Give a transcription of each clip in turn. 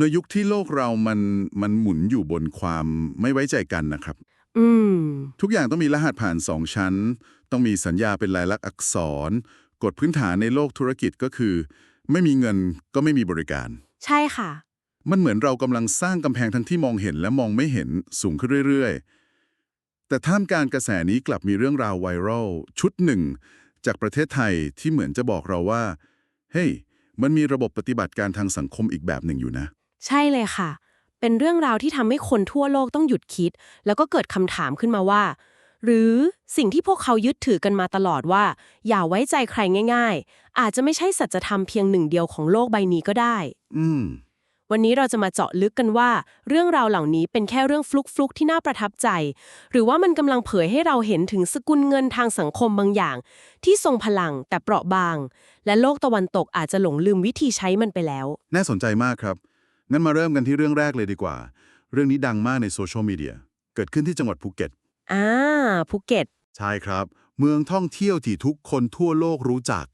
ในยุคที่โลกเรามันมันหมุนอยู่บนความไม่ไว้ใจกันนะครับ อืม ทุกอย่างต้องมีรหัสผ่านสองชั้น ต้องมีสัญญาเป็นลายลักษณ์อักษร กฎพื้นฐานในโลกธุรกิจก็คือ ไม่มีเงินก็ไม่มีบริการ ใช่ค่ะ มันเหมือนเรากำลังสร้างกำแพงทั้งที่มองเห็นและมองไม่เห็นสูงขึ้นเรื่อยๆ แต่ท่ามกลารกระแสนี้กลับมีเรื่องราวไวรัลชุดหนึ่ง จากประเทศไทยที่เหมือนจะบอกเราว่า เฮ้ยมันมีระบบปฏิบัติการทางสังคมอีกแบบหนึ่งอยู่นะ ใช่เลยค่ะ เป็นเรื่องราวที่ทำให้คนทั่วโลกต้องหยุดคิด แล้วก็เกิดคำถามขึ้นมาว่า หรือสิ่งที่พวกเขายึดถือกันมาตลอดว่า อย่าไว้ใจใครง่าย ๆ อาจจะไม่ใช่สัจธรรมเพียงหนึ่งเดียวของโลกใบนี้ก็ได้ อืม วันนี้เราจะมาเจาะลึกกันว่า เรื่องราวเหล่านี้เป็นแค่เรื่องฟลุกๆที่น่าประทับใจ หรือว่ามันกำลังเผยให้เราเห็นถึงสกุลเงินทางสังคมบางอย่าง ที่ทรงพลังแต่เปราะบาง และโลกตะวันตกอาจจะหลงลืมวิธีใช้มันไปแล้ว น่าสนใจมากครับ งั้นมาเริ่มกันที่เรื่องแรกเลยดีกว่า เรื่องนี้ดังมากในโซเชียลมีเดีย เกิดขึ้นที่จังหวัดภูเก็ต อ่าภูเก็ต ใช่ครับ เมืองท่องเที่ยวที่ทุกคนทั่วโลกรู้จัก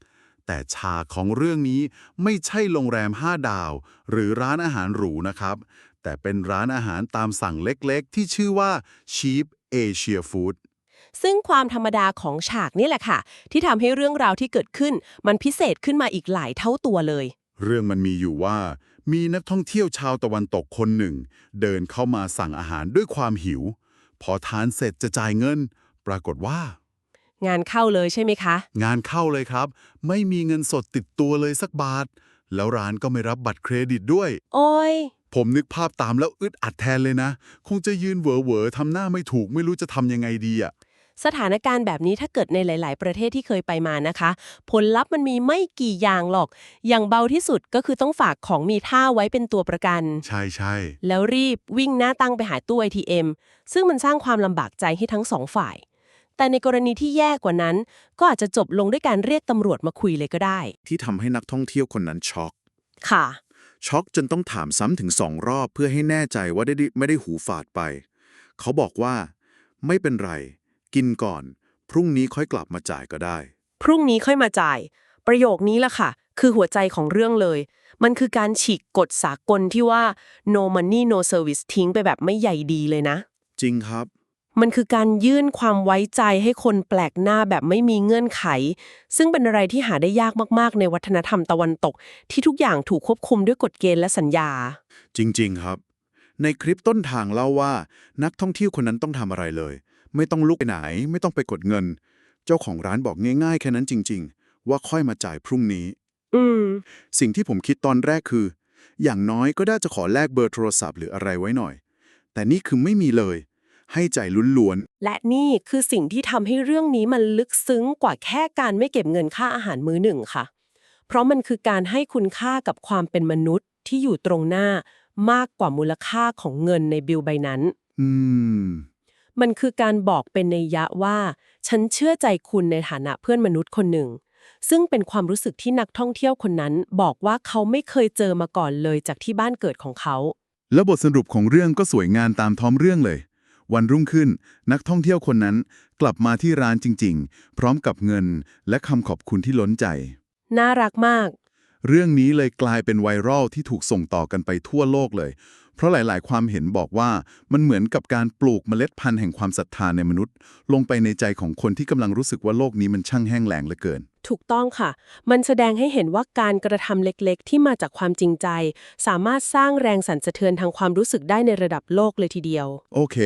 แต่ฉากของเรื่องนี้ไม่ใช่โรงแรม 5 ดาว หรือร้านอาหารหรูนะครับ แต่เป็นร้านอาหารตามสั่งเล็กๆ ที่ชื่อว่า Cheap Asia Food ซึ่งความธรรมดาของฉากนี่แหละค่ะ ที่ทำให้เรื่องราวที่เกิดขึ้น มันพิเศษขึ้นมาอีกหลายเท่าตัวเลย เรื่องมันมีอยู่ว่า มีนักท่องเที่ยวชาวตะวันตกคนหนึ่ง เดินเข้ามาสั่งอาหารด้วยความหิว พอทานเสร็จจะจ่ายเงิน ปรากฏว่า งานเข้าเลยใช่ไหมคะ งานเข้าเลยครับ ไม่มีเงินสดติดตัวเลยสักบาท แล้วร้านก็ไม่รับบัตรเครดิตด้วย โอ้ย ผมนึกภาพตามแล้วอึดอัดแทนเลยนะ คงจะยืนเหวอเหวอๆทำหน้าไม่ถูกไม่รู้จะทำยังไงดีอะ สถานการณ์แบบนี้ถ้าเกิดในหลาย ๆ ประเทศที่เคยไปมานะคะ ผลลัพธ์มันมีไม่กี่อย่างหรอก อย่างเบาที่สุดก็คือต้องฝากของมีค่าไว้เป็นตัวประกัน ใช่ใช่แล้วรีบวิ่งหน้าตั้งไปหาตู้ ATM ซึ่งมันสร้างความลำบากใจให้ทั้งสองฝ่าย แต่ในกรณีที่แย่กว่านั้น ก็อาจจะจบลงด้วยการเรียกตำรวจมาคุยเลยก็ได้ ที่ทำให้นักท่องเที่ยวคนนั้นช็อก ค่ะ ช็อกจนต้องถามซ้ำถึงสองรอบเพื่อให้แน่ใจว่าได้ไม่ได้หูฝาดไป เขาบอกว่า ไม่เป็นไร กินก่อน พรุ่งนี้ค่อยกลับมาจ่ายก็ได้ พรุ่งนี้ค่อยมาจ่าย ประโยคนี้ล่ะค่ะ คือหัวใจของเรื่องเลย มันคือการฉีกกฎสากลที่ว่า no money no service ทิ้งไปแบบไม่ใหญ่ดีเลยนะ จริงครับ มันคือการยื่นความไว้ใจให้คนแปลกหน้าแบบไม่มีเงื่อนไข ซึ่งเป็นอะไรที่หาได้ยากมากๆ ในวัฒนธรรมตะวันตก ที่ทุกอย่างถูกควบคุมด้วยกฎเกณฑ์และสัญญา จริง ๆ ครับ ในคลิปต้นทางเล่าว่า นักท่องเที่ยวคนนั้นต้องทำอะไรเลย ไม่ต้องลุกไปไหน ไม่ต้องไปกดเงิน เจ้าของร้านบอกง่ายๆ แค่นั้นจริง ๆ ว่าค่อยมาจ่ายพรุ่งนี้ อืม สิ่งที่ผมคิดตอนแรกคือ อย่างน้อยก็น่าจะขอแลกเบอร์โทรศัพท์หรืออะไรไว้หน่อย แต่นี่คือไม่มีเลย ให้ใจายล้วนและนี่คือสิ่งที่ทำให้เรื่องนี้มันลึกซึ้งกว่าแค่การไม่เก็บเงินค่าอาหารมื้อหนึ่งค่ะ เพราะมันคือการให้คุณค่ากับความเป็นมนุษย์ที่อยู่ตรงหน้า มากกว่ามูลค่าของเงินในบิลใบนั้น ๆ อืม มันคือการบอกเป็นในยยะว่า ฉันเชื่อใจคุณในฐานะเพื่อนมนุษย์คนหนึ่ง ซึ่งเป็นความรู้สึกที่นักท่องเที่ยวคนนั้น บอกว่าเขาไม่เคยเจอมาก่อนเลยจากที่บ้านเกิดของเขา แล้วบทสรุปของเรื่องก็สวยงามตามท้องเรื่องเลย วันรุ่งขึ้น นักท่องเที่ยวคนนั้นกลับมาที่ร้านจริง ๆ พร้อมกับเงิน และคำขอบคุณที่ล้นใจ น่ารักมาก เรื่องนี้เลยกลายเป็นไวรัลที่ถูกส่งต่อกันไปทั่วโลกเลย เพราะหลาย ๆ ความเห็นบอกว่ามันเหมือนกับการปลูกเมล็ดพันธุ์แห่งความศรัทธาในมนุษย์ ลงไปในใจของคนที่กำลังรู้สึกว่าโลกนี้มันช่างแห้งแล้งเหลือเกิน ถูกต้องค่ะ มันแสดงให้เห็นว่าการกระทำเล็ก ๆ ที่มาจากความจริงใจ สามารถสร้างแรงสั่นสะเทือนทางความรู้สึกได้ในระดับโลกเลยทีเดียว โอเค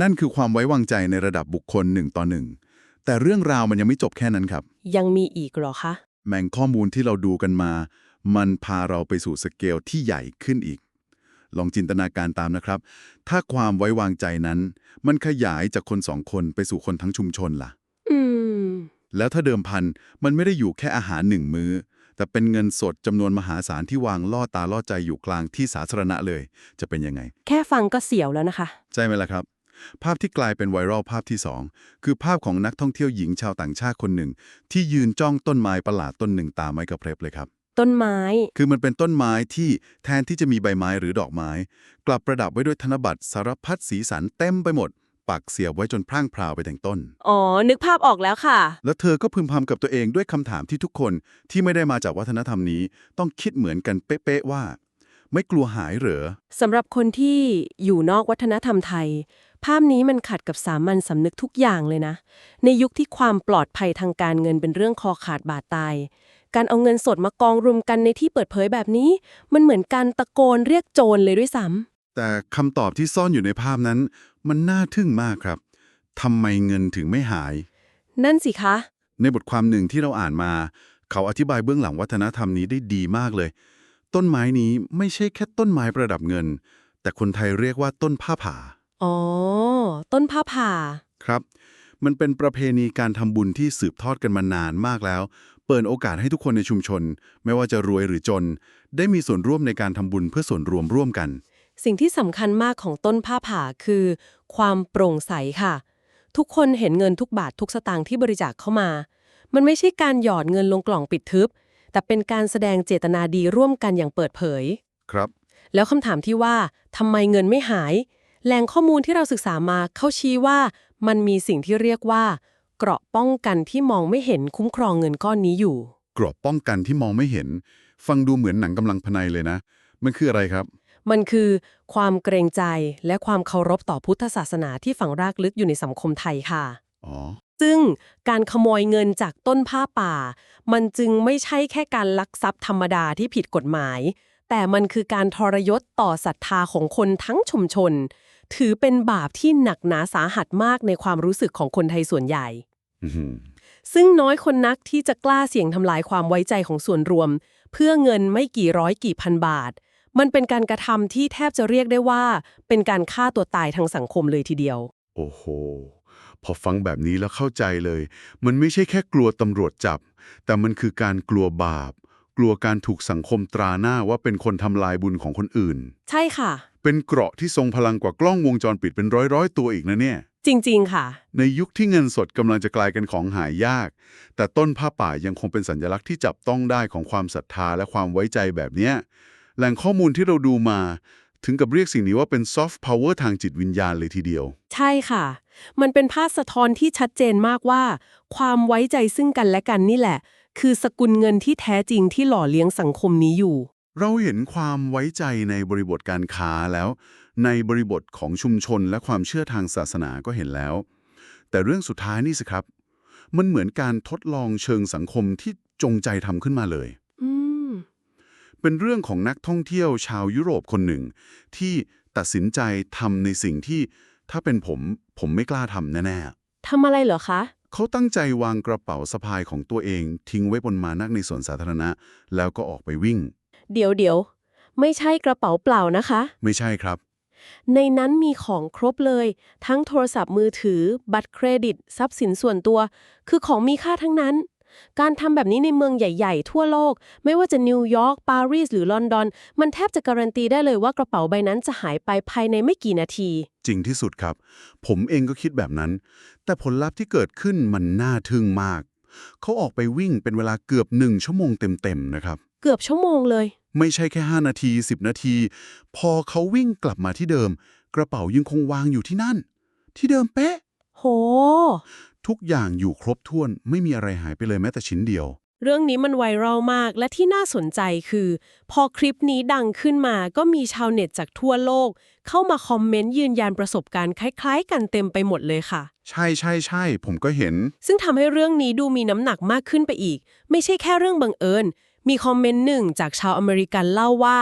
นั่นคือความไว้วางใจในระดับบุคคลหนึ่งต่อหนึ่งแต่เรื่องราวมันยังไม่จบแค่นั้นครับ ยังมีอีกเหรอคะ แหม่งข้อมูลที่เราดูกันมา มันพาเราไปสู่สเกลที่ใหญ่ขึ้นอีก ลองจินตนาการตามนะครับ ถ้าความไว้วางใจนั้น มันขยายจากคนสองคนไปสู่คนทั้งชุมชนล่ะอืมแล้วถ้าเดิมพันมันไม่ได้อยู่แค่อาหารหนึ่งมื้อ แต่เป็นเงินสดจำนวนมหาศาลที่วางล่อตาล่อใจอยู่กลางที่สาธารณะเลย จะเป็นยังไง แค่ฟังก็เสียวแล้วนะคะ ใช่ไหมล่ะครับ ภาพที่กลายเป็นไวรัลภาพที่ 2 คือภาพของนักท่องเที่ยวหญิงชาวต่างชาติคนหนึ่ง ที่ยืนจ้องต้นไม้ประหลาดต้นหนึ่งตามไม้กระเพร็บเลยครับ ต้นไม้ คือมันเป็นต้นไม้ที่แทนที่จะมีใบไม้หรือดอกไม้ กลับประดับไว้ด้วยธนบัตรสารพัดสีสันเต็มไปหมด ปักเสียบไว้จนพร่างพราวไปแต่งต้น อ๋อ นึกภาพออกแล้วค่ะ แล้วเธอก็พึมพำกับตัวเองด้วยคำถามที่ทุกคนที่ไม่ได้มาจากวัฒนธรรมนี้ ต้องคิดเหมือนกันเป๊ะๆว่า ไม่กลัวหายเหรอ สำหรับคนที่อยู่นอกวัฒนธรรมไทย ภาพนี้มันขัดกับสามัญสำนึกทุกอย่างเลยนะ ในยุคที่ความปลอดภัยทางการเงินเป็นเรื่องคอขาดบาดตาย การเอาเงินสดมากองรวมกันในที่เปิดเผยแบบนี้ มันเหมือนการตะโกนเรียกโจรเลยด้วยซ้แต่คำตอบที่ซ่อนอยู่ในภาพนั้น มันน่าทึ่งมากครับทำไมเงินถึงไม่หายำนั่นสิคะ ในบทความหนึ่งที่เราอ่านมา เขาอธิบายเบื้องหลังวัฒนธรรมนี้ได้ดีมากเลย ต้นไม้นี้ไม่ใช่แค่ต้นไม้ประดับเงิน แต่คนไทยเรียกว่าต้นผ้าป่า อ๋อ ต้นผ้าผ่า ครับ มันเป็นประเพณีการทำบุญที่สืบทอดกันมานานมากแล้ว เปิดโอกาสให้ทุกคนในชุมชน ไม่ว่าจะรวยหรือจน ได้มีส่วนร่วมในการทำบุญเพื่อส่วนรวมร่วมกัน สิ่งที่สำคัญมากของต้นผ้าผ่าคือ ความโปร่งใสค่ะ ทุกคนเห็นเงินทุกบาททุกสตางค์ที่บริจาคเข้ามา มันไม่ใช่การหยอดเงินลงกล่องปิดทึบ แต่เป็นการแสดงเจตนาดีร่วมกันอย่างเปิดเผย ครับ แล้วคำถามที่ว่าทำไมเงินไม่หาย แหล่งข้อมูลที่เราศึกษามาเขาชี้ว่ามันมีสิ่งที่เรียกว่า เกราะป้องกันที่มองไม่เห็นคุ้มครองเงินก้อนนี้อยู่กรอบป้องกันที่มองไม่เห็น ฟังดูเหมือนหนังกำลังพนัยเลยนะ มันคืออะไรครับ มันคือความเกรงใจและความเคารพต่อพุทธศาสนาที่ฝังรากลึกอยู่ในสังคมไทยค่ะอ๋อซึ่งการขโมยเงินจากต้นผ้าป่า มันจึงไม่ใช่แค่การลักทรัพย์ธรรมดาที่ผิดกฎหมาย แต่มันคือการทรยศต่อศรัทธาของคนทั้งชุมชน ถือเป็นบาปที่หนักหนาสาหัสมากในความรู้สึกของคนไทยส่วนใหญ่อื้อหือซึ่งน้อยคนนักที่จะกล้าเสี่ยงทำลายความไว้ใจของส่วนรวม เพื่อเงินไม่กี่ร้อยกี่พันบาท มันเป็นการกระทำที่แทบจะเรียกได้ว่า เป็นการฆ่าตัวตายทางสังคมเลยทีเดียว โอ้โห พอฟังแบบนี้แล้วเข้าใจเลย มันไม่ใช่แค่กลัวตำรวจจับ แต่มันคือการกลัวบาป กลัวการถูกสังคมตราหน้าว่าเป็นคนทำลายบุญของคนอื่น ใช่ค่ะ เป็นเกราะที่ทรงพลังกว่ากล้องวงจรปิดเป็นร้อยร้อยๆ ตัวอีกนะเนี่ย จริง ๆ ค่ะ ในยุคที่เงินสดกำลังจะกลายเป็นของหายาก แต่ต้นผ้าป่ายังคงเป็นสัญลักษณ์ที่จับต้องได้ของความศรัทธาและความไว้ใจแบบเนี้ยแหล่งข้อมูลที่เราดูมา ถึงกับเรียกสิ่งนี้ว่าเป็นซอฟต์พาวเวอร์ทางจิตวิญญาณเลยทีเดียว ใช่ค่ะ มันเป็นภาพสะท้อนที่ชัดเจนมากว่า ความไว้ใจซึ่งกันและกันนี่แหละ คือสกุลเงินที่แท้จริงที่หล่อเลี้ยงสังคมนี้อยู่ เราเห็นความไว้ใจในบริบทการค้าแล้ว ในบริบทของชุมชนและความเชื่อทางศาสนาก็เห็นแล้ว แต่เรื่องสุดท้ายนี่สิครับ มันเหมือนการทดลองเชิงสังคมที่จงใจทำขึ้นมาเลยอืมเป็นเรื่องของนักท่องเที่ยวชาวยุโรปคนหนึ่ง ที่ตัดสินใจทำในสิ่งที่ถ้าเป็นผม ผมไม่กล้าทำแน่ทำอะไรเหรอคะๆเขาตั้งใจวางกระเป๋าสะพายของตัวเอง ทิ้งไว้บนมานักในสวนสาธารณะ แล้วก็ออกไปวิ่ง เดี๋ยวเดี๋ยวไม่ใช่กระเป๋าเปล่านะคะ ไม่ใช่ครับ ในนั้นมีของครบเลย ทั้งโทรศัพท์มือถือ บัตรเครดิต ทรัพย์สินส่วนตัว คือของมีค่าทั้งนั้น การทำแบบนี้ในเมืองใหญ่ ๆ ทั่วโลก ไม่ว่าจะนิวยอร์กปารีสหรือลอนดอน มันแทบจะการันตีได้เลยว่ากระเป๋าใบนั้นจะหายไปภายในไม่กี่นาที จริงที่สุดครับ ผมเองก็คิดแบบนั้น แต่ผลลัพธ์ที่เกิดขึ้นมันน่าทึ่งมาก เขาออกไปวิ่งเป็นเวลาเกือบหนึ่งชั่วโมงเต็มๆนะครับ เกือบชั่วโมงเลย ไม่ใช่แค่ 5 นาที 10 นาที พอเขาวิ่งกลับมาที่เดิม กระเป๋ายังคงวางอยู่ที่นั่น ที่เดิมเป๊ะ โห ทุกอย่างอยู่ครบถ้วนไม่มีอะไรหายไปเลยแม้แต่ชิ้นเดียว เรื่องนี้มันไวรัลมากและที่น่าสนใจคือ พอคลิปนี้ดังขึ้นมาก็มีชาวเน็ตจากทั่วโลก เข้ามาคอมเมนต์ยืนยันประสบการณ์คล้าย ๆ กันเต็มไปหมดเลยค่ะ ใช่ใช่ใช่ผมก็เห็น ซึ่งทำให้เรื่องนี้ดูมีน้ำหนักมากขึ้นไปอีก ไม่ใช่แค่เรื่องบังเอิญ มีคอมเมนต์หนึ่งจากชาวอเมริกันเล่าว่า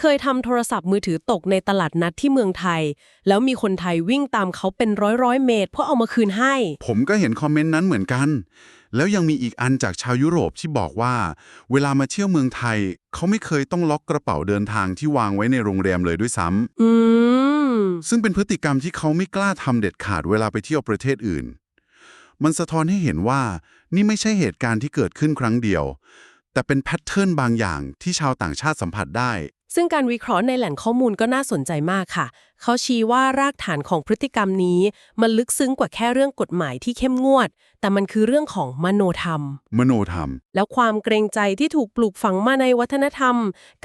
เคยทำโทรศัพท์มือถือตกในตลาดนัดที่เมืองไทย แล้วมีคนไทยวิ่งตามเขาเป็นร้อยร้อยๆเมตร เพื่อเอามาคืนให้ ผมก็เห็นคอมเมนต์นั้นเหมือนกัน แล้วยังมีอีกอันจากชาวยุโรปที่บอกว่า เวลามาเที่ยวเมืองไทย เขาไม่เคยต้องล็อกกระเป๋าเดินทางที่วางไว้ในโรงแรมเลยด้วยซ้ำอืมซึ่งเป็นพฤติกรรมที่เขาไม่กล้าทำเด็ดขาดเวลาไปเที่ยวประเทศอื่น มันสะท้อนให้เห็นว่า นี่ไม่ใช่เหตุการณ์ที่เกิดขึ้นครั้งเดียว แต่เป็นแพทเทิร์นบางอย่างที่ชาวต่างชาติสัมผัสได้ ซึ่งการวิเคราะห์ในแหล่งข้อมูลก็น่าสนใจมากค่ะ เขาชี้ว่ารากฐานของพฤติกรรมนี้ มันลึกซึ้งกว่าแค่เรื่องกฎหมายที่เข้มงวด แต่มันคือเรื่องของมโนธรรม มโนธรรม แล้วความเกรงใจที่ถูกปลูกฝังมาในวัฒนธรรม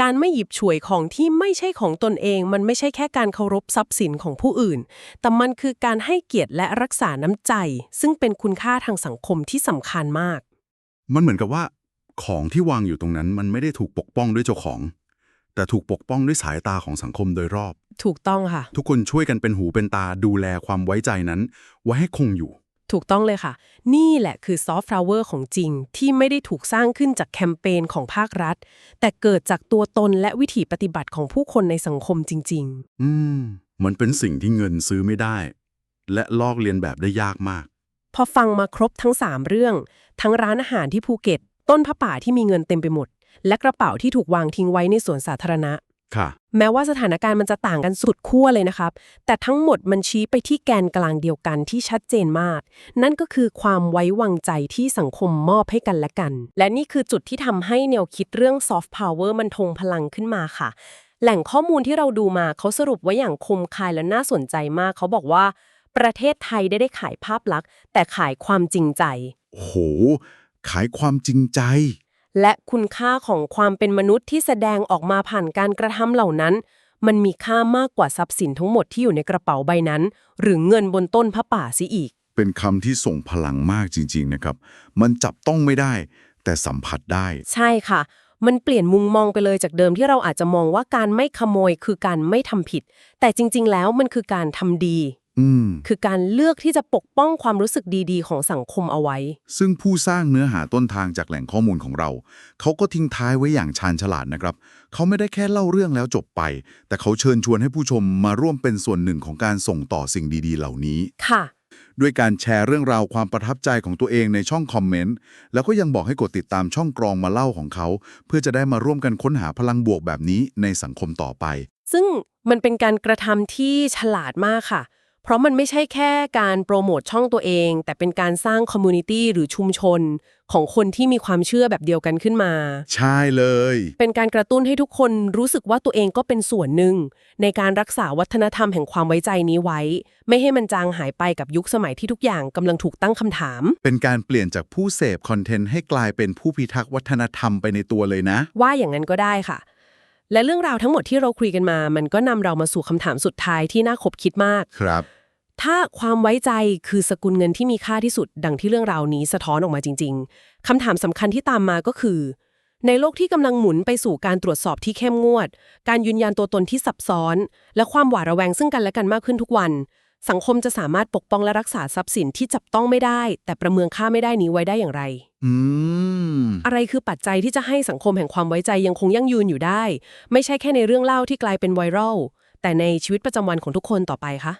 การไม่หยิบฉวยของที่ไม่ใช่ของตนเอง มันไม่ใช่แค่การเคารพทรัพย์สินของผู้อื่น แต่มันคือการให้เกียรติและรักษาน้ำใจ ซึ่งเป็นคุณค่าทางสังคมที่สำคัญมาก มันเหมือนกับว่า ของที่วางอยู่ตรงนั้นมันไม่ได้ถูกปกป้องด้วยเจ้าของแต่แต่ถูกปกป้องด้วยสายตาของสังคมโดยรอบ ถูกต้องค่ะ ทุกคนช่วยกันเป็นหูเป็นตาดูแลความไว้ใจนั้น ไว้ให้คงอยู่ ถูกต้องเลยค่ะ นี่แหละคือซอฟต์พาวเวอร์ของจริงที่ไม่ได้ถูกสร้างขึ้นจากแคมเปญของภาครัฐ แต่เกิดจากตัวตนและวิถีปฏิบัติของผู้คนในสังคมจริง อืม มันเป็นสิ่งที่เงินซื้อไม่ได้ และลอกเลียนแบบได้ยากมาก ๆ พอฟังมาครบทั้ง 3 เรื่อง ทั้งร้านอาหารที่ภูเก็ต ต้นผ้าป่าที่มีเงินเต็มไปหมด และกระเป๋าที่ถูกวางทิ้งไว้ในสวนสาธารณะ ค่ะ แม้ว่าสถานการณ์มันจะต่างกันสุดขั้วเลยนะครับ แต่ทั้งหมดมันชี้ไปที่แกนกลางเดียวกันที่ชัดเจนมาก นั่นก็คือความไว้วางใจที่สังคมมอบให้กันและกัน และนี่คือจุดที่ทำให้แนวคิดเรื่อง soft power มันทงพลังขึ้นมาค่ะ แหล่งข้อมูลที่เราดูมาเขาสรุปไว้อย่างคมคายและน่าสนใจมาก เขาบอกว่า ประเทศไทยได้ได้ขายภาพลักษณ์ แต่ขายความจริงใจโอ้โห ขายความจริงใจ และคุณค่าของความเป็นมนุษย์ที่แสดงออกมาผ่านการกระทำเหล่านั้น มันมีค่ามากกว่าทรัพย์สินทั้งหมดที่อยู่ในกระเป๋าใบนั้น หรือเงินบนต้นพระป่าซิอีก เป็นคำที่ส่งพลังมากจริง ๆ นะครับ มันจับต้องไม่ได้ แต่สัมผัสได้ ใช่ค่ะ มันเปลี่ยนมุมมองไปเลยจากเดิมที่เราอาจจะมองว่าการไม่ขโมยคือการไม่ทำผิด แต่จริง ๆ แล้วมันคือการทำดีอืม คือการเลือกที่จะปกป้องความรู้สึกดีๆ ของสังคมเอาไว้ ซึ่งผู้สร้างเนื้อหาต้นทางจากแหล่งข้อมูลของเรา เขาก็ทิ้งท้ายไว้อย่างชาญฉลาดนะครับ เขาไม่ได้แค่เล่าเรื่องแล้วจบไป แต่เขาเชิญชวนให้ผู้ชมมาร่วมเป็นส่วนหนึ่งของการส่งต่อสิ่งดีๆ เหล่านี้ ค่ะ ด้วยการแชร์เรื่องราวความประทับใจของตัวเองในช่องคอมเมนต์ แล้วก็ยังบอกให้กดติดตามช่องกรองมาเล่าของเขา เพื่อจะได้มาร่วมกันค้นหาพลังบวกแบบนี้ในสังคมต่อไป ซึ่งมันเป็นการกระทำที่ฉลาดมากค่ะ เพราะมันไม่ใช่แค่การโปรโมทช่องตัวเอง แต่เป็นการสร้างคอมมูนิตี้หรือชุมชน ของคนที่มีความเชื่อแบบเดียวกันขึ้นมา ใช่เลย เป็นการกระตุ้นให้ทุกคนรู้สึกว่าตัวเองก็เป็นส่วนหนึ่ง ในการรักษาวัฒนธรรมแห่งความไว้ใจนี้ไว้ ไม่ให้มันจางหายไปกับยุคสมัยที่ทุกอย่างกำลังถูกตั้งคำถาม เป็นการเปลี่ยนจากผู้เสพคอนเทนต์ให้กลายเป็นผู้พิทักษ์วัฒนธรรมไปในตัวเลยนะ ว่าอย่างนั้นก็ได้ค่ะ และเรื่องราวทั้งหมดที่เราคุยกันมา มันก็นำเรามาสู่คำถามสุดท้ายที่น่าขบคิดมาก ครับ ถ้าความไว้ใจคือสกุลเงินที่มีค่าที่สุด ดังที่เรื่องราวนี้สะท้อนออกมาจริง ๆคำถามสำคัญที่ตามมาก็คือ ในโลกที่กำลังหมุนไปสู่การตรวจสอบที่เข้มงวด การยืนยันตัวตนที่ซับซ้อน และความหวาดระแวงซึ่งกันและกันมากขึ้นทุกวัน สังคมจะสามารถปกป้องและรักษาทรัพย์สินที่จับต้องไม่ได้ แต่ประเมินค่าไม่ได้นี้ไว้ได้อย่างไร อืม อะไรคือปัจจัยที่จะให้สังคมแห่งความไว้ใจยังคงยั่งยืนอยู่ได้ ไม่ใช่แค่ในเรื่องเล่าที่กลายเป็นไวรัลแต่ในชีวิตประจำวันของทุกคนต่อไปคะ